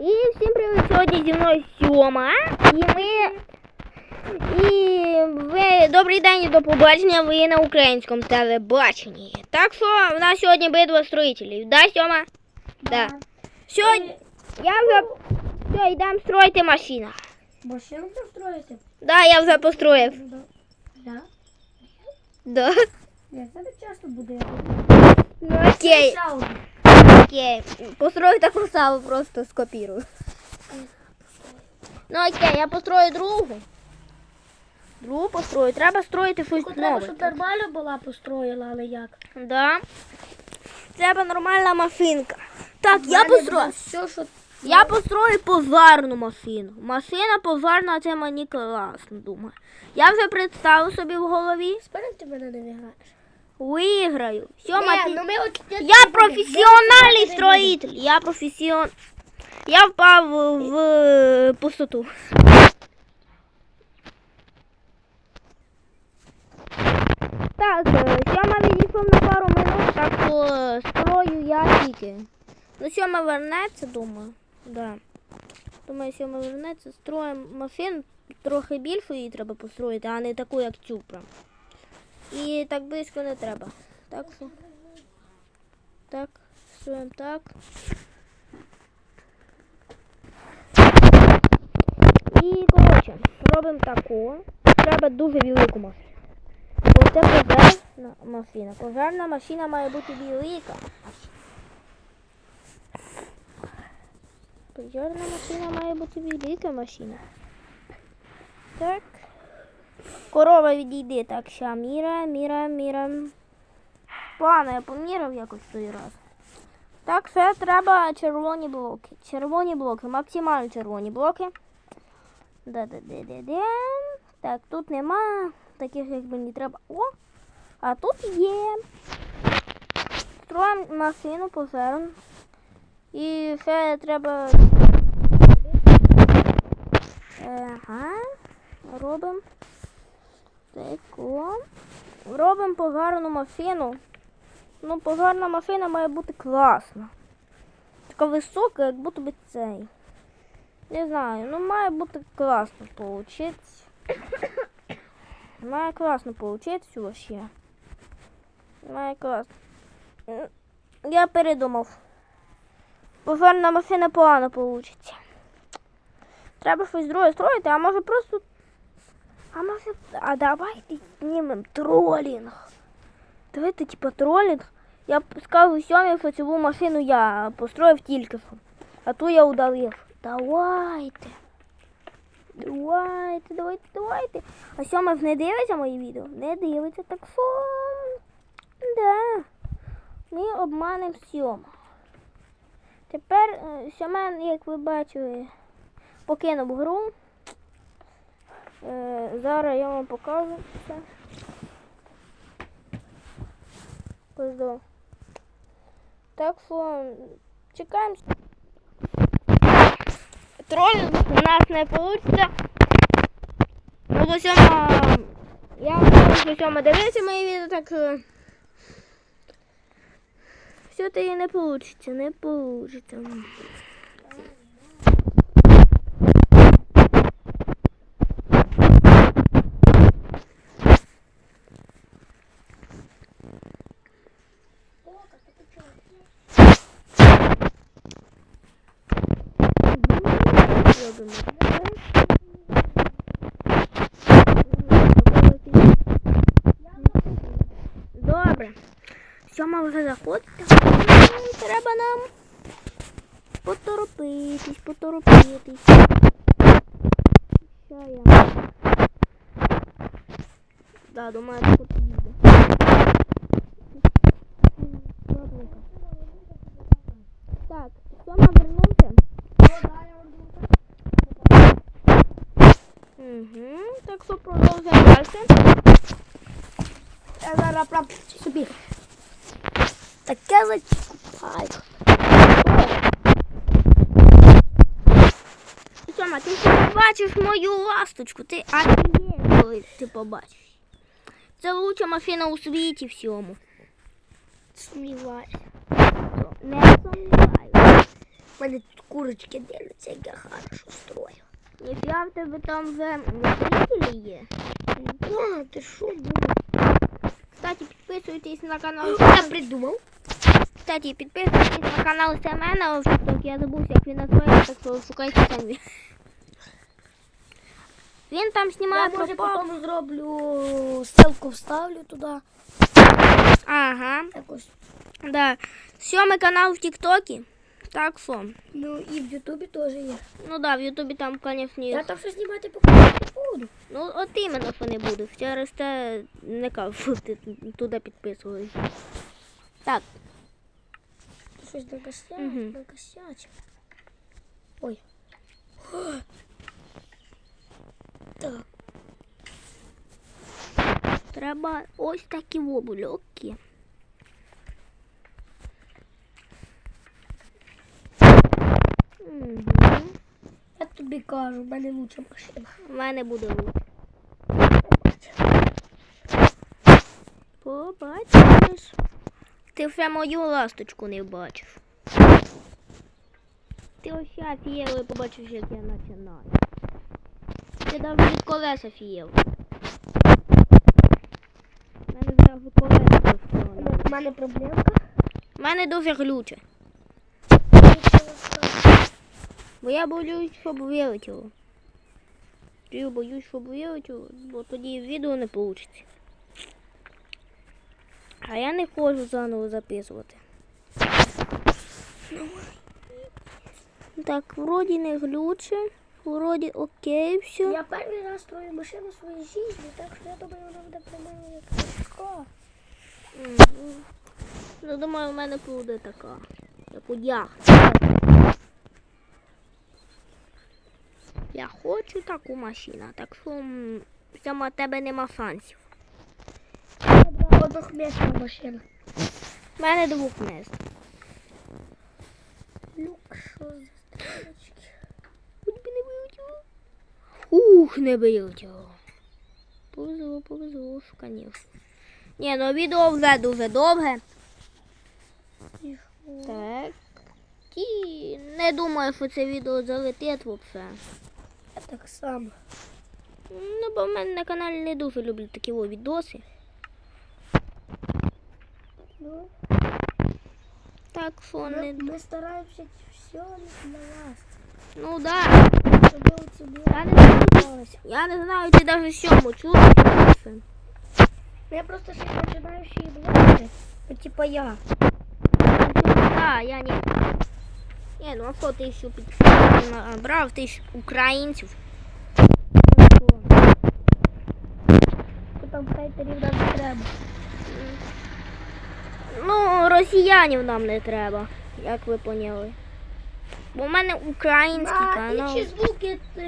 І всім привіт! Сьогодні зі мною Сьома. І ми. І ви добрий день і до побачення. Ви на українському телебаченні. Так що в нас сьогодні битва строїтелів. Да, Сьома? Да. Сьогодні я вже все, йдемо строїти машину. Машину построїти? Да, я вже построїв. Да. Да. Я тебе часто буде. Ну окей, окей. Построю таку саму, просто скопірую. Ну окей, я построю другу. Другу построю. Треба строїти щось Треба, щоб нормально була построїла, але як? Да. Треба нормальна машинка. Так, я построю. Все, що Я построю пожарну машину. Машина пожарна, це мені класно, думаю. Я вже представив собі в голові. Сперед ти мене не виграєш. Виграю. Сьома, ти... ну ми от Я професіональний строїтель. Я професіон. Я впав в в пустоту. Так, е, Сьома відійшов на пару минут, так що е, строю я тільки. Ну, Сьома вернеться, думаю. Да. Думаю, Сьома вернеться, строїмо машину, трохи більшу її треба построїти, а не таку, як цю прям. І так близько не треба. Так. Так, строїмо так. І, коротше, робимо таку. Треба дуже велику машину. Бо це пожежна машина. Пожежна машина має бути велика. Пожежна машина має бути велика машина. Так. Корова відійде. Так, ща міра, міра, міра. Погано, я поміряв якось той раз. Так, ще треба червоні блоки. Червоні блоки, максимально червоні блоки. Да-да-да-да-да. Так, тут нема таких, як мені треба. О! А тут є. Строїмо машину пожежну. І ще треба. Ага. Робимо. Тако. Робимо пожарну машину. Ну, пожарна машина має бути класна. Така висока, як будто би цей. Не знаю, ну має бути класно получиться. Має класно получиться вообще. Має класно. Я передумав. Пожарна машина погано получиться. Треба щось друге строїти, а може просто. А може. А давайте знімемо тролінг. Давайте, типа, тролінг. Я скажу сьомі, що цю машину я построїв тільки що. А ту я удалив. Давайте. Давайте, давайте, давайте. А сьома не дивиться мої відео? Не дивиться, так що. Да. Ми обманемо сьома. Тепер е, Сьомен, як ви бачили, покинув гру. Е, зараз я вам покажу все. Ось. Так що чекаємо. Троль у нас не вийде. Ну, бо сьома... Я думаю, що сьома дивиться мої відео, так... е, Все то і не вийде, не вийде. Добре. Сьома вже заходить. Треба нам поторопитись, поторопитись. Що я? Да, думаю, тут. Добренько. Так, Сьома вернувся. Угу. Так що продовжуємо далі. Зараз прям собі. Таке зачіпаю. Сьома, ти ще не бачиш мою ласточку. Ти офігєш, коли ти побачиш. Це лучша машина у світі всьому. Сумніваюся. Не сумніваюся. Мене тут курочки дивляться, як я хорошо строю. Ніфіга в тебе там вже зрителі є. Да, ти що думав? Кстати, підписуйтесь на канал. Я придумав. Кстати, підписуйтесь на канал Семена. Я забувся, як він називається, так що шукайте самі. Він там Я знімає може про пап. потім зроблю ссылку вставлю туди. Ага, Якось. да. Сьомий канал в Тіктокі. Так що. Ну і в Ютубі теж є. Ну да, в Ютубі там, звісно, Я є. там все знімати поки не буду. Ну, от іменно, що не буду. Через те не кажу, ти туди підписувались. Так, Щось накосячив, Мгм. накосячив. Ой. Так. треба ось такі вобульоки. Угу. Тобі кажу, в мене лучша машина. У мене буде лук. Побачиш. Ти вже мою ласточку не бачив. Ти ось офієвий побачиш, як я починаю. Ти навіть від колеса офієв. У мене колеса. У мене проблемка. У мене дуже глюче. Бо я боюсь, щоб вилетіло. Я боюсь, щоб вилетіло, бо тоді відео не вийде. А я не хочу заново записувати. Так, вроді не глюче, вроді окей, все. Я перший раз строю машину в своїй житті, так що я думаю, вона буде при мене як легко. Ну, думаю, у мене буде така. Як у яхті. Я хочу таку машину, так що цьому тебе нема шансів. Однохмісна машина. У мене двох міст. Люк, що за стрілочки? Не вилетіло. Ух, не вилетіло. Повезло, повезло, звісно. Ні, ну відео вже дуже довге. Так. І не думаю, що це відео залетить взагалі. Я так само. Ну, бо в мене на каналі не дуже люблять такі відоси. Ну, Так що не. ми стараємося все для вас. Ну да. Я не знаю. Я не знаю, ти навіть сьому чула. Ну, Я просто ще починаючий блогери. Ну, типа я. Да, я не. Ні, ну а що ти ще підписів набрав, ти українців. Там хейтерів нам не треба. Ну, росіянів нам не треба, як ви поняли. Бо в мене український А канал. інші звуки ти,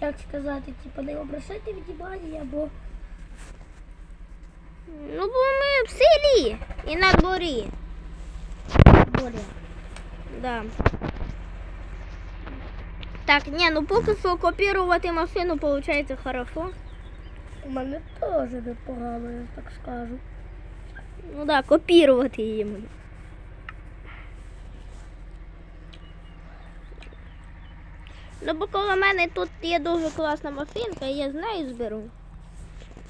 як сказати, типа не обращайте внимання, бо Ну, бо ми в селі і на дворі. болі. Да. Так, ні, ну поки що копірувати машину виходить хорошо. У мене теж непогано, я так скажу. Ну да, копірувати її. Ну, бо коло мене тут є дуже класна машинка, і я з нею зберу.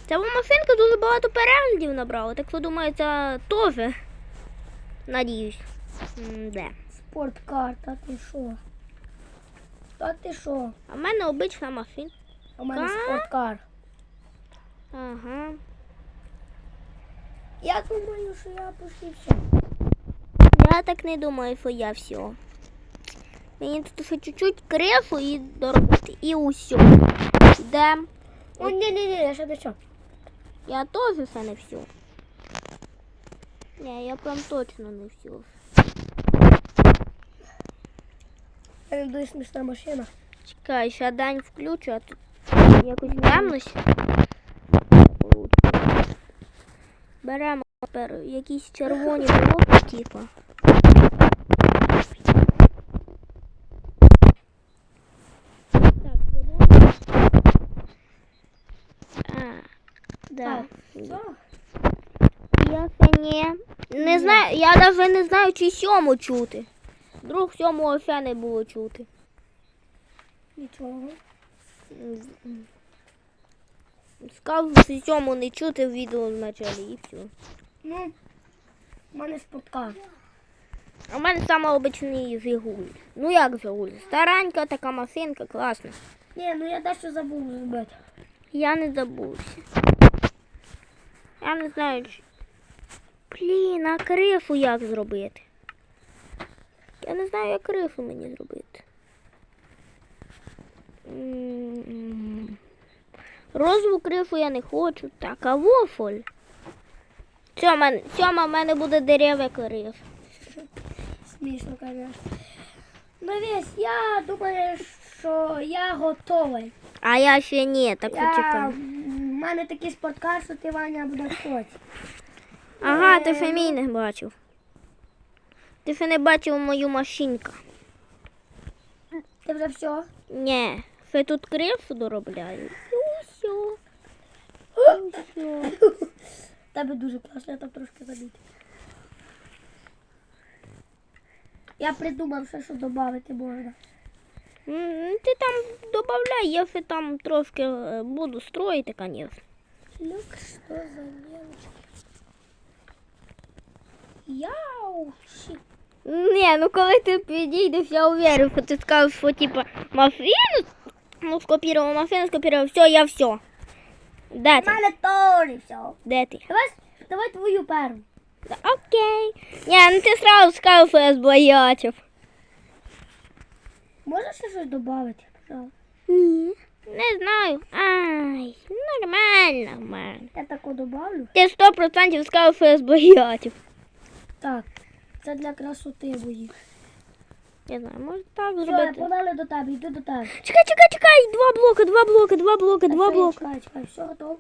Ця машинка дуже багато переглядів набрала, так що думаю, це теж. Надіюсь. М, Де? Спорткар, та ти що? Та ти що? А в мене обична машина. У мене Ка? спорткар. Ага. Я думаю, що я почти все. Я так не думаю, що я все. Мені тут ще чуть-чуть кресло і до роботи. І усе. Йдем. О, ні, ні, ні, я ще не все. Я теж все не все. Ні, я прям точно не все. У мене дуже смішна машина. Чекай, ще день включу, а тут якось темнося. Беремо тепер якісь червоні блоки, типу. Да. Все. Я не. Не знаю, я навіть не знаю, чи сьому чути. Вдруг сьомого ще не було чути. Нічого. Сказав, що сьому не чути в відео вначалі і все. Ну, в мене спорткар. А в мене саме обичний Жигуль. Ну як Жигуль? Старенька така машинка, класна. Ні, ну я дещо забув зробити. Я не забувся. Я не знаю. Блін, а крифу як зробити? Я не знаю, як крифу мені зробити. М, Розову крифу я не хочу. Так, а вофоль. Сьома, в мене буде дерева криф. Смішно, звісно. Ну весь, я думаю, що я готовий. А я ще ні, так Я, почекай. в мене такий спорткар, що ти Ваня буде хочеш. Ага, ти ще мій не бачив. Ти ще не бачив мою машинку. Ти вже все? Ні, ще тут крифу доробляю. Все. Все. Тебе дуже класно, я там трошки забити. Я придумав ще, що додати можна. М, Ти там додавай, я ще там трошки е, буду строїти, звісно. Люк, що за мелочь? Яу, щит. Ні, ну коли ти підійдеш, я що ти скажеш, що типа машину, ну скопірував машину, скопірував, все, я все. Де У мене теж все. Де ти? Давай, давай твою першу. Окей. Ні, ну ти сразу сказав, що я збоячив. Можеш ще щось додати? Ні. Не знаю. Ай, нормально, нормально. Я таку добавлю. Ти сто процентів сказав, що я збоячив. Так, це для красоти мої. Не знаю, може так Все, зробити. подали до тебе, йду до тебе. Чекай, чекай, чекай, два блока, два блока, два блока, два Так, блока. Чекай, чекай, все готово.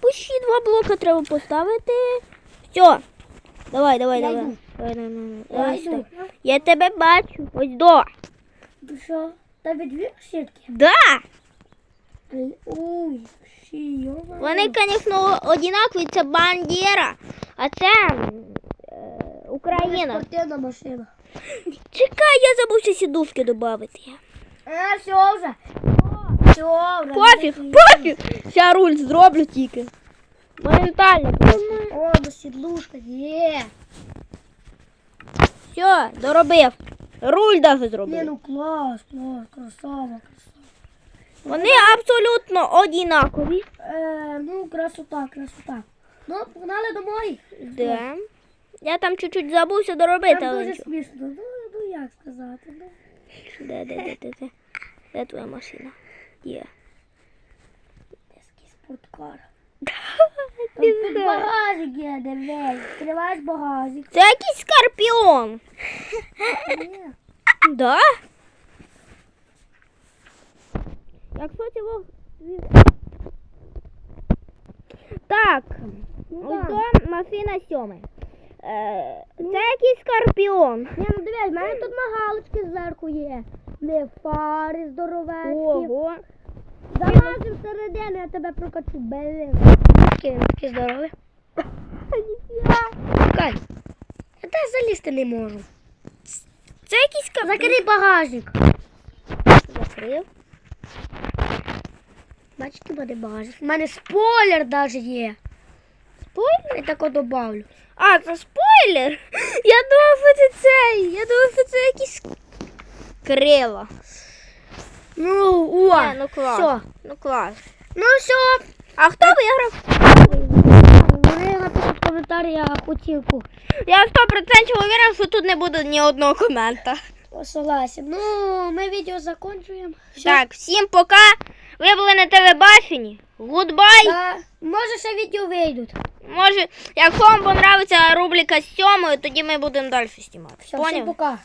Пущі два блока треба поставити. Все. Давай, давай, Я давай. йду. Давай, давай, давай. Я Ось йду. так. Я тебе бачу. Ось до. Ну що, тебе дві сітки? Да. Ой, ще йо. Вони, звісно, однакові, це бандера, а це Україна. Спортивна машина. Чекай, я забувся сідушки додати. А, все вже. Все, вже. Пофіг, пофіг. Ще руль зроблю тільки. Моментально просто. О, ну сідлушка, є. Все, доробив. Руль Ні, зробив. ну клас, клас, красава, красава. Вони абсолютно однакові. Е, ну, красота, красота. Ну, погнали до моїх. Да. Я там чуть-чуть забувся доробити, Там але дуже нічого. смішно. Ну, ну як сказати. Ну. Де, де, де, де, де? Де твоя машина? Є. Десь спорткар. Ти Тут знаєш. багажник є, дивись. Відкриваєш багажник. Це якийсь скорпіон. Ні. Да? Якщо цього... Так, ось до машина сьома. Е, це якийсь скорпіон. Ні, ну дивись, в мене тут магалочки зверху є. Не фари здоровецькі. Ого. Залазим всередину, я тебе прокачу. Блин. Такий такий здоровий. Чекай. Я теж залізти не можу. Це якийсь скорпіон. Закрий багажник. Закрив. Бачите, буде багажник. У мене спойлер навіть є. Спойлер? Я тако добавлю. А, це спойлер? Я думав, це цей. Я думав, що це якісь крила. Ну, о, Не, ну клас. Все. Ну клас. Ну все. А хто виграв? Вони напишуть в коментарі, я хотілку. Я 100% уверен, що тут не буде ні одного комента. Согласен. Ну, ми відео закінчуємо. Все. Так, всім пока. Ви були на телебаченні. Гудбай. Да. може ще відео вийдуть. Може, якщо вам понравиться рубрика з сьомою, тоді ми будемо далі знімати. Все, всім пока.